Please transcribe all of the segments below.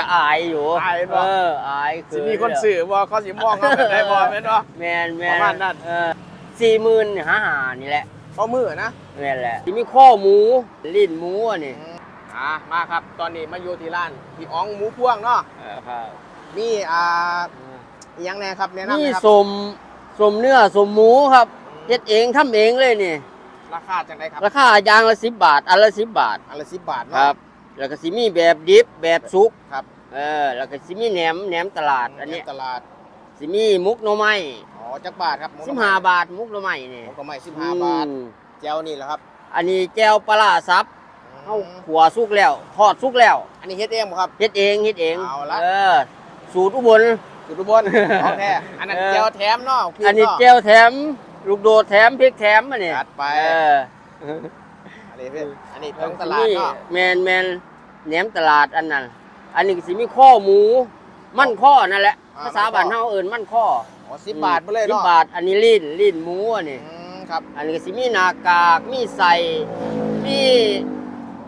ก็อายอยู่อายบ่ เอออายสิมีคนสื่อบ่เขาสิมองเขาเป็นไดบ่แม่นบ่ แมนแมประมาณนั้น เออสี่หมื่นห้าหานี่แหละเขามือนะ แม่นแหละที่มีข้อหมูลิ้นหมูอันนี้อ่ามาครับ ตอนนี้มาอยู่ที่ร้านพี่อ๋องหมูพวงเนาะเออครับมีอ่าอีหยังแน่ครับแนะนำหนี่นะครับสมสมเนื้อสมหมูครับเฮ็ดเองทำเองเลยนี่ ราคาจังไดครับราคายางละสิบบาท อันละสิบบาท อันละ10บาทคเนาะรับ แล้วก็สิมีแบบดิบแบบสุกครับ เออแล้วก็สิมีแหนมแหนมตลาดอันเนี้ยตลาดสิมีมุกหน่อไม้อ๋อจักบาทครับสิบห้าบาทมุกหน่อไม้นี่หมูกระไม้15บาทอืมแจ่วนี่แหละครับ อันนี้แจ่วปลาร้าซับเฮาขัวสุกแล้วทอดสุกแล้ว อันนี้เฮ็ดเองบ่ครับเฮ็ดเองเฮ็ดเองเอาละเออสูตรอุบลสุดอุบลของแท้อันนั้นเออแจ่วแถมเนาะพริกอันนี้เาะแจ่วแถมลูกโดดแถมพริกแถมอันนี้จัดไปเอออันนี้เป็นอันนี้ของตลาดเนาะแมนแมน แหนมตลาดอันนั้น อันนี้ก็สิมีข้อหมู มั่นข้อนั่นแหละอ่าภาษาบ้านเฮาเอิ้นมั่นข้ออ๋อ10บาทไปเลยสิเนาะบบาท อันนี้ลิ้นลิ้นหมูอันนี้ อืมครับอันนี้ก็สิมีหน้ากากมีใส่มี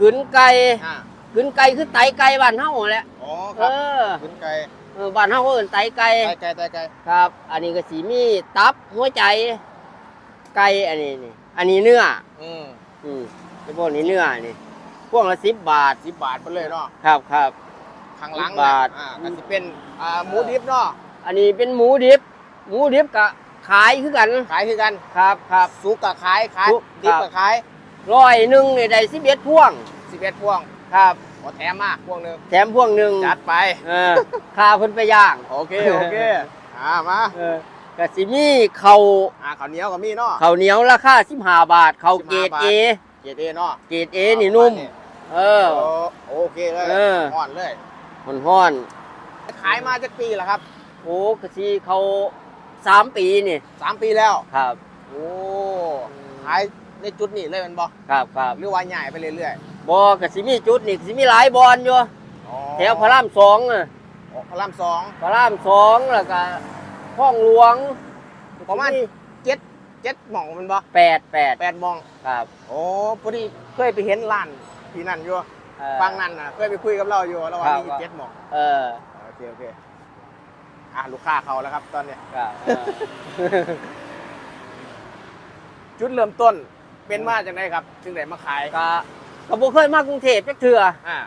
กึนไก่อ่ากึนไก่คือไตไก่บ้านเฮาแหละอ๋อคเอรับอขึ้นไก่เออบ้านเฮาเอิ้นไตไก่ไก่ไก่ไก่ไก่ครับ อันนี้ก็สิมีตับหัวใจไก่อันนี้นี่อันนี้เนื้ออืมอืมไอ้พวกนี้เนื้อนี่ พวกละสิบบาท10บาทไปเลยเนาะครับครับ ข้างหลัง10บาท อ่าก็สิเป็นอ่าหมูดิบเนาะอันนี้เป็นหมูดิบ หมูดิบกะขายคือกัน ขายคือกันครับครับ สุกก็ขายขายสุกดิบครัก็บขายร้อยหนึ่งนี่ได้สิบเอ็ดพ่วง11พวงครับ ขอแถมมาพวงหนึงแถมพ่วงหนึ่งจัดไป เออค่าเพิ่นไปย่าง โอเค โอเค อ่ามาเออกะสิมีเข่าวอ่าข้าวเหนียวก็มีเนาะข้าวเหนียวราคาสิบห้าบาทข้าวเกรด15เอเจเอเนาะเกรดเอนี่นุ่ม เออโอ้โอเคเลยเอออ่อนเลยมันห้อนขายมาจักปีแล้วครับโอ้กะสิเขาสามปีนี่สามปีแล้ว ครับ โอ้ขายในจุดนี้เลยแมันบ่ครับครับหรือว่าใหญ่ไปเรื่อยบอกะสิมีจุดนี่กะสิมีหลายบอลอยู่ๆอ๋อแถวพระรามสองน่ะอ๋อพระรามสอง พระรามสองแล้วก็ห้องหลวงประมาณ เจ็ดเจ็ดหม่องแมันบ่แปดแปดแปดหม่อง ครับ โอ้พอดีเคยไปเห็นร้าน ที่นั่นอยู่เอ่อฟังนั่นน่ะเคยไปคุยกับเราอยู่แล้วว่าครับมีเจ็ดหม่องเออโอเคโอเคอะลูกค้าเขาแล้วครับตอนเนี้ยครับเออ จุดเริ่มต้นเป็นมาจากไหนครับจึงได้มาขายก็ก็บ่เคยมากรุงเทพจักเทื่ออ่า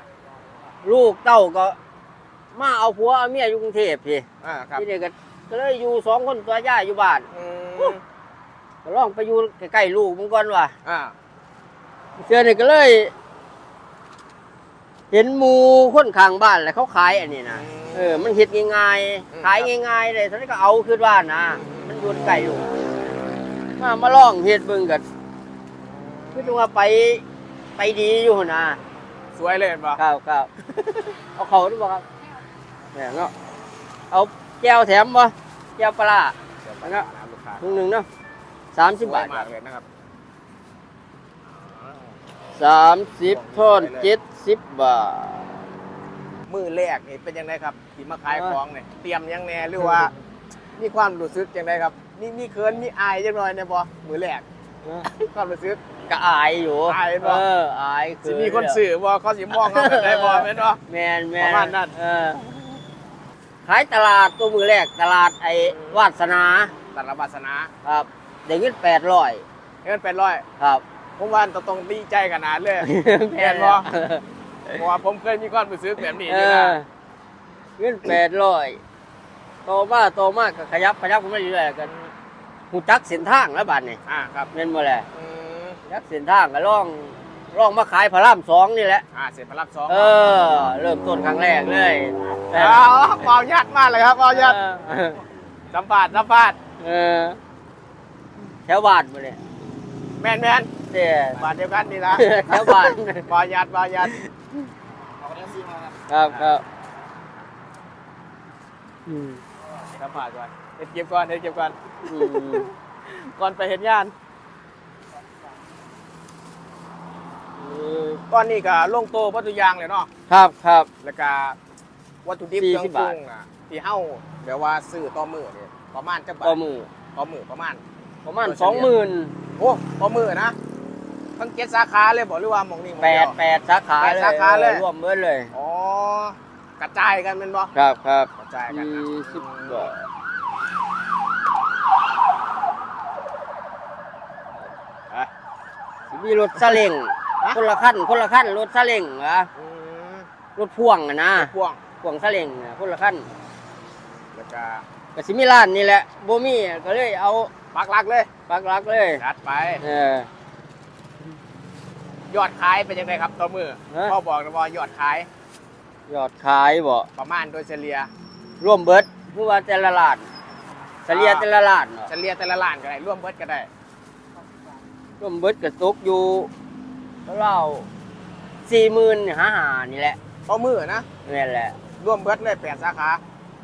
ลูกเต้าก็ มาเอาผัวเอาเมียอยู่กรุงเทพพี่อ่าครับที่นี่ก็ก็เลยอยู่สองคนตัวย่าอยู่บ้านอืมก็ลองไปอยู่ใกล้ๆลูกมึงก่อนว่ะอ่าเทื่อนี่ก็เลย เห็นหมู่คนข้างบ้านแล้วเขาขายอันนี้นะเออมันเฮ็ดง่ายๆขายง่ายๆเลยตอนนี้ก็เอาขึ้นบ้านนะ มันอยู่ใกล้ลูกมามาลองเฮ็ดเบิ่งกันคือจังว่าไปไปดีอยู่หั่นนะสวยเลยเห็นปะครับครับเอาเขาด้วยบ่ครับเนี่ยเนาะเอาแก้วแถมบ่แก้วปลาร้าเดี๋ยวไปแล้วก็หาลูกค้าถุงหนึ่งเนาะสามสิบบาทสวยมากเลยนะครับ สามสิบทอนเจ็ดสิบบาท มือแรกนี่เป็นยังไงครับที่มาขายเออของเนี่ยเตรียมยังแน่หรือว่า มีความรู้สึกยังไงครับมีมีเคินมีอายจังหน่อยเนี่ยบ่มือแรกความรู้สึกก็อายอยู่อายบ่เอออายสิมีคนสื่อบ่เขาสิมองเขาเป็นไดบ่แม่นบ่แมนแมนประมาณนั้นเออขายตลาดตัวมือแรกตลาดไอ้วาสนาตัดระบาสนาครับได้เงินแปดร้อยเงินเป็นร้อยครับ ผมว่าต้องต้องดีใจขนาดเลยแม่นบ่เพราะว่าผมเคยมีความรู้สึกแบบนี้เอนี่นะอเงินแปดร้อยโตมาโตมากก็ขยับขยับขึ้นมาเรื่อยๆกันหูจักเส้นทางแล้วบัดนี่อ่าครับแม่นบ่แหละอืมจักเส้นทางก็ล่องล่องมาขายพระรามสองนี่แหละอ่าเสร็จพระรับสองเออ เริ่มต้นครั้งแรกเลยเอาเปล่ายัดมากเลยครับเปล่ายัดเออสัมภาษณ์สัมภาษณ์เออแถวบ้านบ่เนี่ยแมนแมน เจ้บานเดียวกันนี่นะแถวบ้านเปล่ายัดเปล่ายัดครับครับอืมสัมภาษณ์ก่อนเฮ็ดเก็บก่อนเฮ็ดเก็บก่อนก่อนไปเห็นงานอืมตอนนี้ก็ลงโตวัตถุยางเลยเนาะครับครับแล้วก็วัตถุดิบเครื่องปรุงอะที่เฮาแบบว่าซื้อต่อมือเนี่ยประมาณจักบาทต่อมือต่อมือประมาณ ประมาณสองหมื่นโอ้ต่อมือนะ ทั้งเจ็ดสาขาเลยบอกหรือว่าหมองนี่หมองแปเดีดยว แปดสาขาแปดเลยสาขาเลยออรวมเบิดเลยอ๋อกระจายกันแมันบ่ครับครับกระจายกันนะยี่สิบบาทอะสิมีรถซาเล้งคนละขั้นคนละขั้นรถซาเล้งเหรออืมรถพ่วงอะนะพ่วงพ่วงซาเล้งน่ะคนละขั้นแล้วก็ก็สิมีร้านนี่แหละบ่มีก็เลยเอาปักหลักเลยปักหลักเลย จัดไป เออ ยอดขายเป็นยังไงครับต่อมือฮะ พ่อบอกนะว่ายอดขายยอดขายบ่ประมาณโดยเฉลี่ย ร่วมเบิดคือว่าแต่ละร้านเฉลี่ยแต่ละร้านเนาะเฉลี่ยแต่ละล้านก็ได้ร่วมเบิดก็ได้ร่วมเบิดก็ตกอยู่ราว40,000หาหานี่แหละต่อมือนะนั่นแหละร่วมเบิดเลยแปดสาขา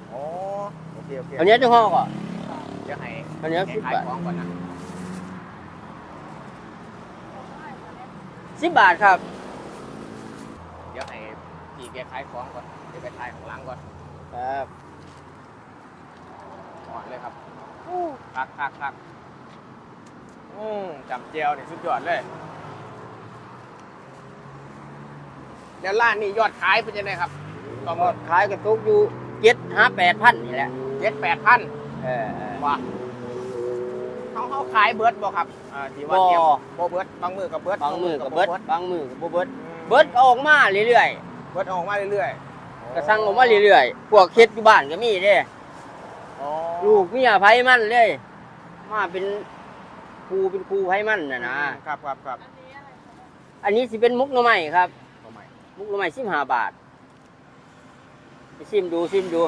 โอ้โอเคโอเคอันนี้จังห้อก็เดี๋ยวให้อันนี้ให้สิบขายบาทของก่อนนะ 10บาทครับ เดี๋ยวให้พี่แกขายของก่อนเดี๋ยวไปขายของหลังก่อนครับอ่อนเลยครับคักคักคักอืมจำเจียวนี่สุดยอดเลยแล้วร้านนี้ยอดขายเป็นยังไงครับต่อมือขายก็ตกอยู่7หา8,000นี่แหละเจ็ดแปดพันเออเออว่าเขาเขาขายเบิร์ดบ่ครับ อ่าที่ว่าบ่เตรียมบ่เบิร์ดบางมือกับเบิร์ดบางมือก็เบิดบางมือก็บ่เบิดอืมเบิดเอาออกมาเรื่อยเบิร์ดออกมาเรื่อยๆๆก็สั่งออกมาเรื่อยๆพวกเฮ็ดอยู่บ้านก็มีเด้ อ๋อลูกเมียไผมันเลย มาเป็นครูเป็นครูไผมันน่ะนะ ครับครับครับอันนี้สิเป็นมุกหน่อไม้ครับ ทำไมมุกหน่อไม้15บาทไปชิมดูชิมดู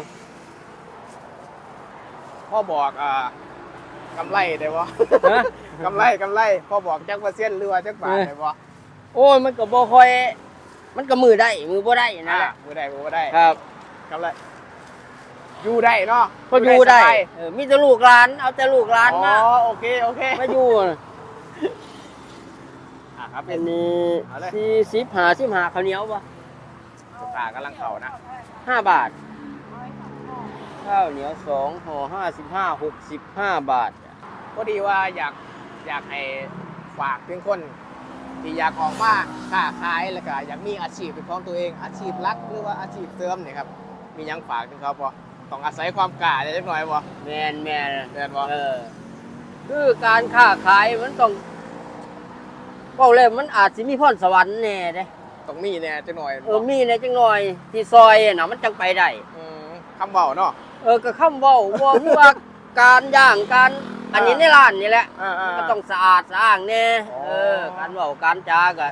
พ่อบอกอ่า กำไรได้บ่ฮะ กำไรกำไรพ่อบอกจักเปอร์เซ็นต์หรือว่าจักบาทเออได้บ่โอ้ยมันก็บ่ค่อย มันก็มือได้มือบ่ได้นะอ่ามือได้มือบ่ได้ครับกำไรอยู่ได้เนาะก็อยู่ได้สบาเออมีแต่ลูกหลาน เอาแต่ลูกหลานมาอ๋อโอเคโอเคมาอยู่อะครับอัเป็นน นี้เอาเลย สี่สิบห้าสิบห้าข้าวเหนียวปะ ลูกค้ากำลังเข้านะห้าบาท ข้าวเหนียวสองห่อห้าสิบห้าหกสิบห้าบาทพอดีว่าอยากอยากให้ฝากถึงคน ที่อยากออกมาค้าขายแล้วก็อยากมีอาชีพเป็นของตัวเองอาชีพหลักหรือว่าอาชีพเสริมเนี่ยครับมีหยังฝากถึงเขาบ่ต้องอาศัยความกล้าจักหน่อยบ่แมนแมนแม่นบ่เออคือการค้าขายมันต้องบอกเลยมันอาจจะมีพรสวรรค์แน่เด้ต้องมีแน่จักหน่อยเออมีในจังหน่อย ที่ซอยน่ะมันจังไปได้มคำเว้าเนาะ เออก็คำเว้าบ่คือว่าการย่างการอันนี้ในร้านนี่แหละอ่าๆก็ต้องสะอาดสะอ้างแน่อ๋อ เออ การเว้าการจาก็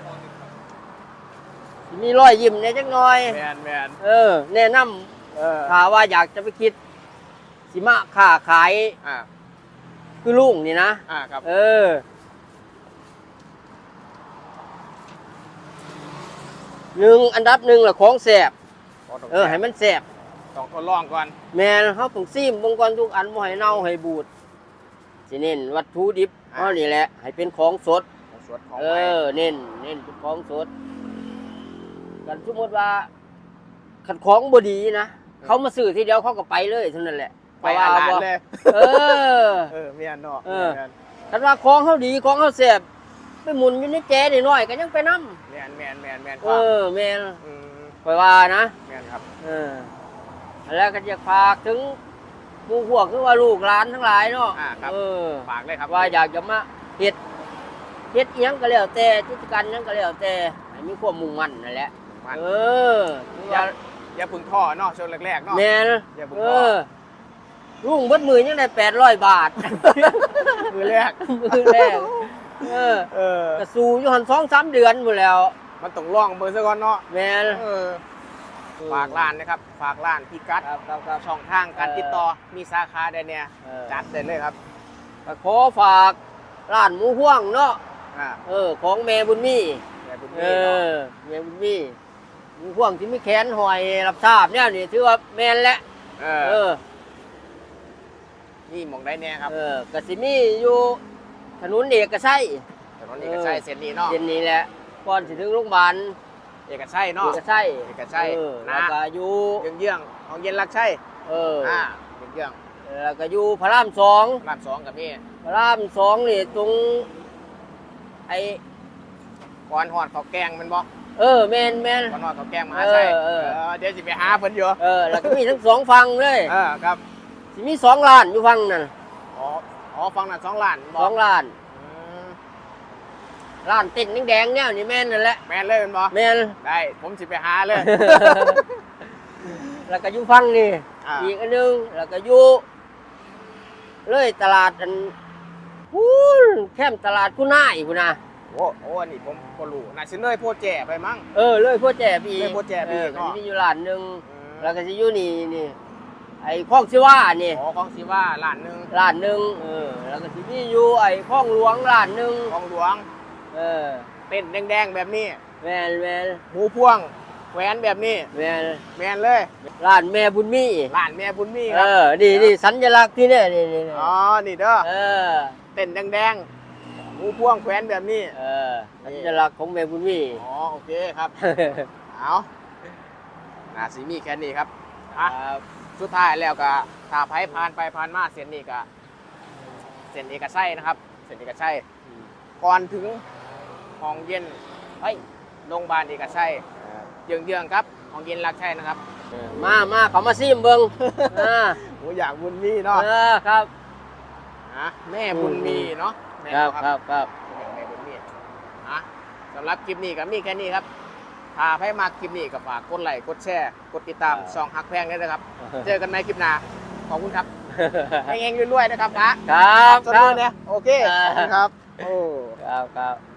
มีรอยยิ้มในจังหน่อย แม่นแม่นเออ แนะนำเออถ้าว่าอยากจะไปคิด สิมาค้าขายอ่าคือลุงนี่นะ อ่าครับเออ หนึ่งอันดับหนึ่งแหละของแสบต้องเออ ให้มันแสบ ต้องทดลองก่อน แม่นเขาต้องซีมเบงก่อนทุกอันบ่ให้เน่าให้บูดสิเน้นวัตถุดิบเฮานี่แหละ ให้เป็นของสด ของสดของเอใหม่อ เน้นเน้นเป็นของสด กันสมมติว่าขัดของบดีนะ เขามาซื้อทีเดียวเขาก็ไปเลยเท่านั้นแหละไปอาหารบ่เลย เออ เออแม่นเนาะเออแม่นคันว่าของเขาดีของเขาแซ่บไปหมุนอยู่ในแจนิดหน่อยก็ยังไปนํแม่นแม่นแม่นแม่นเออแม่นอืมไปว่านะแม่นครับ เออ แล้วก็จะฝากถึงหมู่พวกคือว่าลูกหลานทั้งหลายเนาะอ่าครับ เออฝากเลยครับว่าอยากจะมาเฮ็ดเฮ็ดเอียงก็แล้วแต่กิจการหยังก็แล้วแต่ให้มีความมุ่งมั่นนั่นแหละมันเออคืออย่าว่าอย่าพึ่งท่อเนาะช่วงแรกๆเนาะ แม่นอย่าเพิ่งเอบอกอลุงเบิดมือยังได้800 บาท มือแรก มือแรกเออเออ ก็สู้อยู่หัน2-3เดือนหมดแล้ว มันต้องลองเบอร์ซะก่อนเนาะแม่น เออ ฝากร้านนะครับ ฝากร้านพี่กัดครับครับครับ ช่องทางการติดต่อมีสาขาใดเนี่ยเออ จัดได้เลยครับก็ขอฝากร้านหมูห่วงเนาะอ่าเออ ของแม่บุญมีแต่บุญเอมีเนาะอแม่บุญมีหมูห่วงที่มีแขนหอยรับทราบเนี่ยนี่ถือว่าแม่นแหละเอเอออนี่หมองได้เนี่ยครับเออกสิมีอยู่ถนนเอกชัย ถนนเอกชัยเส้นนี้เนาะเส้นนี้แหละก่อนสิถึงโรงพยาบาลเอกชัยเนาะ เอกชัยเอกชัยเออนะ แล้วก็อยู่เยื้องเยื้องๆของเย็นรักชัยเอออ่าเยื้องแล้วก็อยู่พระรามสองๆร้านสองกับพี่พระรามสองนี่ตรงไอ้ก่อนหอดข้าวแกงแมันบ่เออแมนแมนพ่อน้อยเขาแกล้งมหาชัยเออเออ เออเดี๋ยวสิไปหาเพิ่นอยู่เออแล้วก็มีทั้งสองฟังเลยเออครับ สิมีสองล้านอยู่ฟังนั่นอ๋ออ๋อฟังนั่นสองล้านบสออกงล้านอืม ล้านติดแดงๆเนี่ยนี่แม่นนั่นแหละแม่นเลยเป็นบ่แม่นได้ผมสิไปหาเลย แล้วก็อยู่ฟังนี่อ่า อีกอันหนึงแล้วก็อยู่เลยตลาดอันพูนแคมป์ตลาดคุณนายพุ่นนะโอ้โอ้อันนี้ผมบ่รู้น่าสิเลยโพดแจ่ไปมั้ง เออเลยพ่อแจ่ปีเลยพ่อแจ่ไปอีกเออเนาะก็สิมีอยู่ล้านหนึงอืมแล้วก็สิอยู่นี่นี่ไอ้ข้องสิว่านี่อ๋อของสิว่าล้านหนึงล้านหนึงเออแล้วก็สิมีอยู่ไอ้ข้องหลวงล้านหนึงของหลวง เออเต้นแดงๆแบบนี้ แม่นแม่นหูพ่วง แหวนแบบนี้ แม่นแม่นเลยล้านแม่บุญมีล้านแม่บุญมีคเอรับ อนี่นี่สัญลักษณ์ที่เนี่ยนี่นี่นี่อ๋อ นี่เด้อ เออเต้นแดงๆหูพ่วงแขวนแบบนี้ เออสัญลักษณ์ของแม่บุญมี อ๋อ โอเคครับ เอาน่าสีมีแค่นี้ครับอะครับสุดท้ายแล้วก็ถ้าไผผ่านไปผ่านมาเส้นนี้ก็เส้นเอกชัยนะครับ เส้นเอกชัย ก่อนถึง ห้องเย็นเฮ้ยโรงพยาบาลเอกชัยเยื้องๆครับห้องเย็นรักชัยนะครับเออมามาเขามาซิมเบิ้งอ่าโอ้อยากบุญมีเนาะเออครับอะแม่บุญมีเนาะแม่ครับเนาะครับครับแม่บุญมีอะสำหรับคลิปนี้ก็มีแค่นี้ครับถ้าใครมาคลิปนี้ก็ฝากกดไลค์กดแชร์กดติดตามช่องฮักแพงด้วยนะครับ เจอกันในคลิปหน้าขอบคุณครับเฮงๆรวยๆนะครับนะครับสควัสรัดีบเนี่ยโอเคขอบคุณครับ โอ้ ครับครับ